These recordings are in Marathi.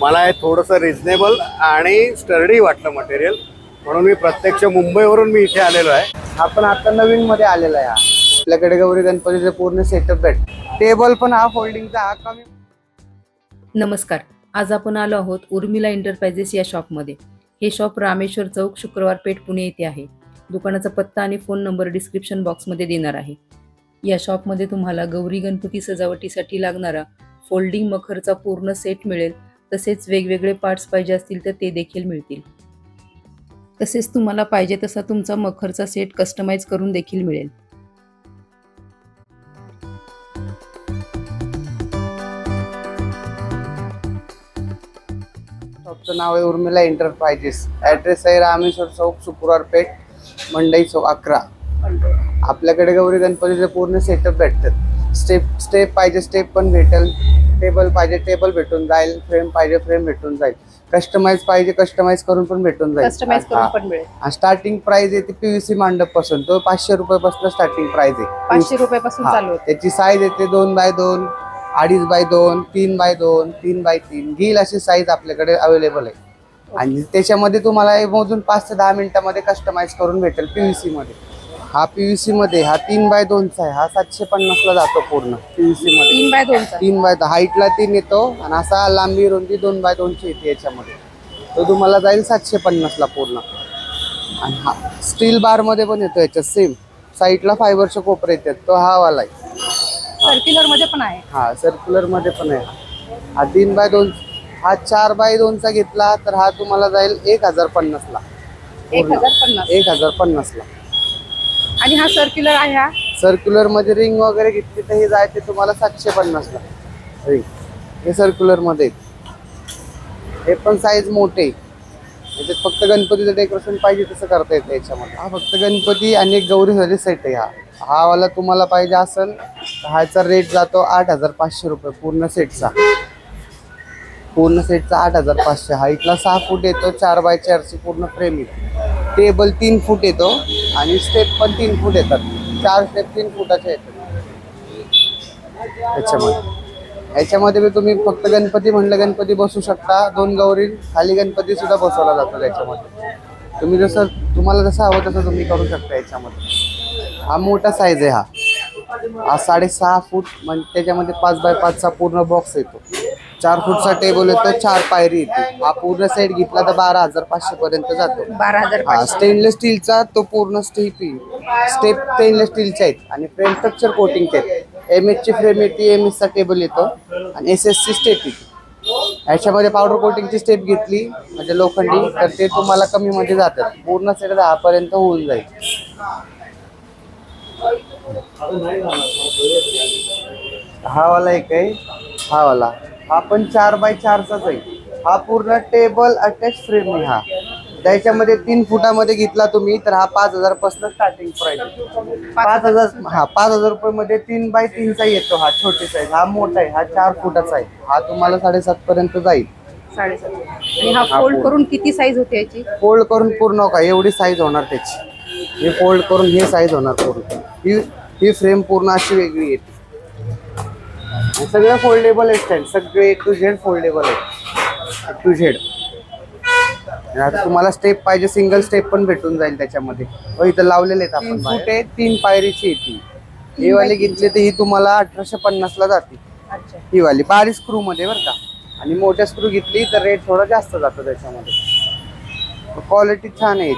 मला हे थोडंसं रिझनेबल आणि स्टर्डी वाटलं मटेरियल म्हणून मी प्रत्यक्ष मुंबईवरून मी इथे आलेलो आहे. हा पण आता नवीन मध्ये आलेला आहे हा. आपल्याकडे गौरी गणपतीचे पूर्ण सेटअप भेट. टेबल पण हा फोल्डिंगचा हा कमी नमस्कार. आज आपण आलो आहोत उर्मिला एंटरप्राइजेस या शॉपमध्ये हे शॉप रामेश्वर चौक शुक्रवार पेठ पुणे येथे आहे. दुकानाचा पत्ता आणि फोन नंबर डिस्क्रिप्शन बॉक्समध्ये देणार आहे. या शॉपमध्ये तुम्हाला गौरी गणपती सजावटीसाठी लागणारा फोल्डिंग मखरचा पूर्ण सेट मिळेल. तसेच वेगवेगळे पार्ट्स पाहिजे असतील तर ते देखील मिळतील. तसेच तुम्हाला पाहिजे तसा तुमचा मखरचा सेट कस्टमाइज करून देखील मिळेल. शॉपचं नाव आहे उर्मिला एंटरप्राइजेस ऍड्रेस आहे रामेश्वर चौक शुक्रवार पेठ मंडई चौक अकरा. आपल्याकडे गौरी गणपतीचे पूर्ण सेटअप भेटतात. स्टेप स्टेप पाहिजे स्टेप पण भेटेल. टेबल पाहिजे टेबल भेटून जाईल फ्रेम पाहिजे फ्रेम भेटून जाईल. कस्टमाइज पाहिजे कस्टमाइज करून पण भेटून जाईल. हा. पण मिळेल. स्टार्टिंग प्राइस आहे ती पीव्हीसी मांडपपासून तो पाचशे रुपयापासून स्टार्टिंग प्राइस आहे. पाचशे रुपयापासून हा. चालू होते. त्याची साईज येते दोन बाय दोन अडीच बाय दोन तीन बाय दोन तीन बाय तीन. घेईल अशी साईज आपल्याकडे अवेलेबल आहे. आणि त्याच्यामध्ये तुम्हाला हे मोजून पाच ते दहा मिनिटामध्ये कस्टमाइज करून भेटेल पीव्हीसी मध्ये. हा पीव्हीसी मध्ये हा तीन बाय दोनचा आहे. हा सातशे पन्नासला जातो पूर्ण पीव्हीसी मध्ये. तीन बाय दोनचा. तीन बाय हाईटला तीन येतो आणि असा लांबी रुंदी दोन बाय दोनशे येते याच्यामध्ये. तो तुम्हाला जाईल सातशे पन्नासला पूर्ण. आणि हा स्टील बारमध्ये पण येतो याच्यात सेम साईडला फायबरचे कोपरे येतात. तो हा वाला आहे. सर्क्युलरमध्ये पण आहे. हा सर्क्युलरमध्ये पण आहे. हा तीन बाय दोन हा चार बाय दोनचा घेतला तर हा तुम्हाला जाईल एक हजार पन्नासला एक हजार पन्नास. एक हजार पन्नासला आणि हा सर्क्युलर आहे हा? सर्क्युलरमध्ये रिंग वगैरे घेतली तर हे जायचे तुम्हाला सातशे पन्नासला रिंग हे सर्क्युलरमध्ये. हे पण साईज मोठे. आहे. याच्यात फक्त गणपतीचं डेकोरेशन पाहिजे तसं करता येतं याच्यामध्ये. हा फक्त गणपती आणि एक गौरीसाठी सेट आहे हा. हा वाला तुम्हाला पाहिजे असेल ह्याचा रेट जातो आठ हजार पाचशे रुपये पूर्ण सेटचा पूर्ण सेटचा आठ हजार पाचशे. हा इथला सहा फूट येतो चार बाय चारची पूर्ण फ्रेम येतो. टेबल तीन फूट येतो आणि स्टेप पण तीन फूट येतात. चार स्टेप तीन फुटाचे येतात त्याच्यामध्ये ह्याच्यामध्ये बी तुम्ही फक्त गणपती म्हणलं गणपती बसू शकता. दोन गौरी खाली गणपती सुद्धा बसवला जातो त्याच्यामध्ये. तुम्ही जसं तुम्हाला जसं हवं तसं तुम्ही करू शकता याच्यामध्ये. हा मोठा साईज आहे हा. हा साडेसहा फूट म्हणजे त्याच्यामध्ये पाच बाय पाचचा पूर्ण बॉक्स येतो. चार फूटचा टेबल येतो चार पायरी येते. हा पूर्ण सेट घेतला तर बारा हजार पाचशे पर्यंत जातो. बारा हजार हा स्टेनलेस स्टीलचा तो पूर्ण स्टीप स्टेप स्टेनलेस स्टीलचे आहेत आणि फ्रेम स्ट्रक्चर कोटिंगचे आहेत. एम ची फ्रेम येते एम चा टेबल येतो आणि एस ची स्टेप येते. ह्याच्यामध्ये पावडर कोटिंगची स्टेप घेतली म्हणजे लोखंडी तर ते तुम्हाला कमी मध्ये जातात. पूर्ण सेट दहा पर्यंत होऊन जाईल. हा वाला एक आहे. हा वाला. हा पण चार बाय चारचाच आहे हा पूर्ण टेबल अटॅच फ्रेम आहे हा. त्याच्यामध्ये तीन फुटामध्ये घेतला तुम्ही तर हा पाच हजारपासून स्टार्टिंग प्राइस पाच हजार हा पाच हजार रुपये मध्ये तीन बाय तीनचा येतो हा छोटी साईज हा मोठा आहे हा चार फुटाचा आहे. हा तुम्हाला साडेसात पर्यंत जाईल. साडेसात. आणि हा हा, फोल्ड fold. करून किती साईज होते याची? फोल्ड करून पूर्ण का एवढी साईज होणार त्याची. हे फोल्ड करून हे साईज होणार पूर्ण. ही ही फ्रेम पूर्ण अशी वेगळी येते सगळे फोल्डेबल आहेत स्टँड सगळे टू झेड फोल्डेबल आहेत. टू झेड आता तुम्हाला स्टेप पाहिजे सिंगल स्टेप पण भेटून जाईल त्याच्यामध्ये. व इथं लावलेले आहेत आपण फूट आहे तीन पायरीची येते ही वाली घेतली तर ही तुम्हाला अठराशे पन्नासला जाते. ही वाली. बारीक स्क्रू मध्ये बरं का. आणि मोठ्या स्क्रू घेतली तर रेट थोडा जास्त जातो त्याच्यामध्ये. क्वालिटी छान आहे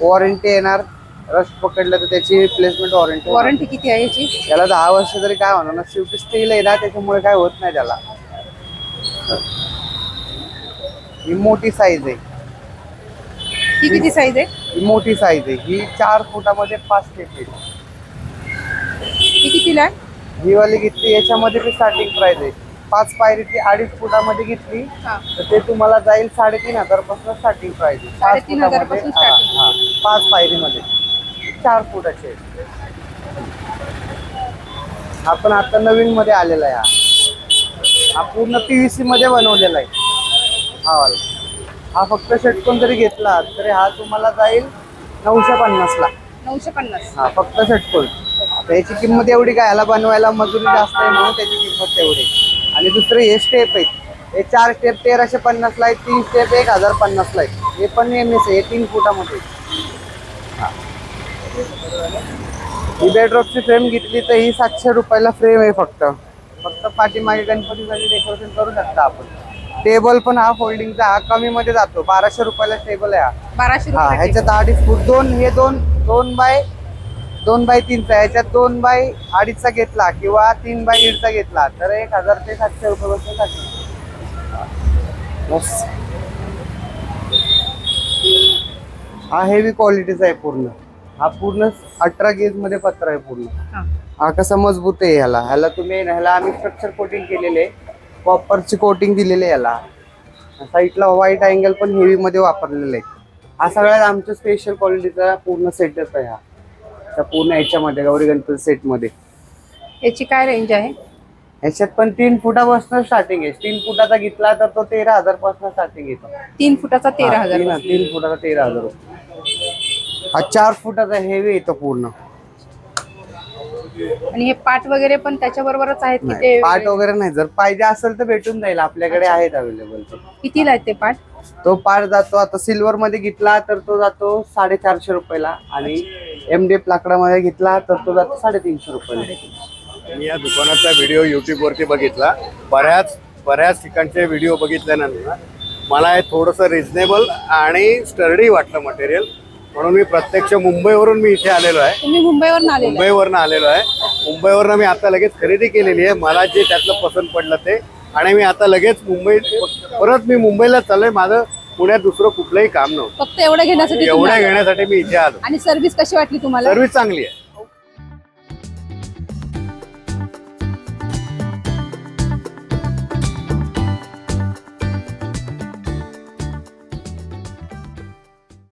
वॉरंटी येणार. रस्ट पकडलं तर त्याची रिप्लेसमेंट वॉरंटी वॉरंटी किती आहे याची? त्याला दहा वर्ष तरी काय होणार ना? शेवटी स्टील आहे ना त्याच्यामुळे काय होत नाही त्याला. ही मोठी साईज आहे. ही किती साईज आहे? ही मोठी साईज आहे. ही चार फुटामध्ये पाच स्टेप आहे. ही कितीला आहे? ही वाली घेतली याच्यामध्ये बी स्टार्टिंग प्राइस आहे. पाच पायरीची अडीच फुटामध्ये घेतली हा. तर ते तुम्हाला जाईल साडेतीन हजारपासून स्टार्टिंग प्राइस आहे. पाच साडेतीन हजारापासून फुटामध्ये- starting. हा, हा. पाच पायरीमध्ये. चार फुटाचे आहेत. हा पण आता नवीन मध्ये आलेला आहे हा. हा पूर्ण पीव्हीसी मध्ये बनवलेला आहे. हा वाला. हा फक्त षटकोन जरी घेतला तरी हा तुम्हाला जाईल नऊशे पन्नासला नऊशे पन्नास. हा फक्त षटकोन आता याची किंमत एवढी काय? याला बनवायला मजुरी जास्त आहे म्हणून त्याची किंमत तेवढी. आणि दुसरे हे स्टेप आहेत. हे चार स्टेप तेराशे पन्नासला आहे तीन स्टेप एक हजार पन्नासला आहे हे पण एम एस आहे हे तीन फुटामध्ये. ही बेडरॉकची फ्रेम घेतली तर ही सातशे रुपयाला फ्रेम आहे फक्त. फक्त पाठीमागे गणपतीसाठी डेकोरेशन करू शकता आपण. टेबल पण हा फोल्डिंगचा हा कमी मध्ये जातो. बाराशे रुपयाला टेबल आहे हा. बाराशे हा रुपये ह्याच्यात अडीच फूट दोन हे दोन दोन बाय दोन बाय तीनचा ह्याच्यात दोन बाय अडीचचा घेतला किंवा तीन बाय दीडचा घेतला तर एक हजार ते सातशे रुपये बसण्यासाठी बस. हा हेवी क्वालिटीचा आहे पूर्ण. हा पूर्ण अठरा गेजमध्ये पत्र आहे पूर्ण. हा. कसा मजबूत आहे ह्याला? ह्याला तुम्ही ह्याला आम्ही स्ट्रक्चर कोटिंग केलेले कॉपरची कोटिंग दिलेली आहे याला. साईडला व्हाईट अँगल पण हेवी मध्ये वापरलेले आहे. हा सगळ्यात आमच्या स्पेशल क्वालिटीचा पूर्ण सेटअप आहे हा. त्या पूर्ण ह्याच्यामध्ये गौरी गणपती सेटमध्ये. याची काय रेंज आहे? ह्याच्यात पण तीन फुटापासून स्टार्टिंग आहे. तीन फुटाचा घेतला तर तो तेरा हजारपासून स्टार्टिंग येतो तीन फुटाचा तेरा हजार तीन फुटाचा तेरा हजार. हा चार फुटाचा हेवी येतो पूर्ण. आणि हे पाट वगैरे पण त्याच्या बरोबरच आहेत की नाही, पाट वगैरे नाही. जर पाहिजे असेल तर भेटून जाईल. आपल्याकडे आहेत अवेलेबल कितीला आहेत ते पाट? तो पाट जातो आता सिल्वर मध्ये घेतला तर तो जातो साडेचारशे रुपयाला. आणि एम डी एफ लाकडामध्ये घेतला तर तो जातो साडेतीनशे रुपयाला. मी या दुकानाचा व्हिडिओ युट्यूबवरती बघितला. बऱ्याच बऱ्याच ठिकाणचे व्हिडिओ बघितल्यानंतर मला हे थोडंसं रिझनेबल आणि स्टर्डी वाटलं मटेरियल म्हणून मी प्रत्यक्ष मुंबईवरून मी इथे आलेलो आहे. तुम्ही मुंबईवरून आलेले मुंबईवरनं आलेलो आहे. मुंबईवरनं मी आता लगेच खरेदी केलेली आहे. मला जे त्यातलं पसंत पडलं ते. आणि मी आता लगेच मुंबई परत मी मुंबईला चाललोय. माझं पुण्यात दुसरं कुठलंही काम नव्हतं. फक्त एवढं घेण्यासाठी तुम्ही एवढ्या आले. घेण्यासाठी मी इथे आलो. आणि सर्व्हिस कशी वाटली तुम्हाला? सर्व्हिस चांगली आहे.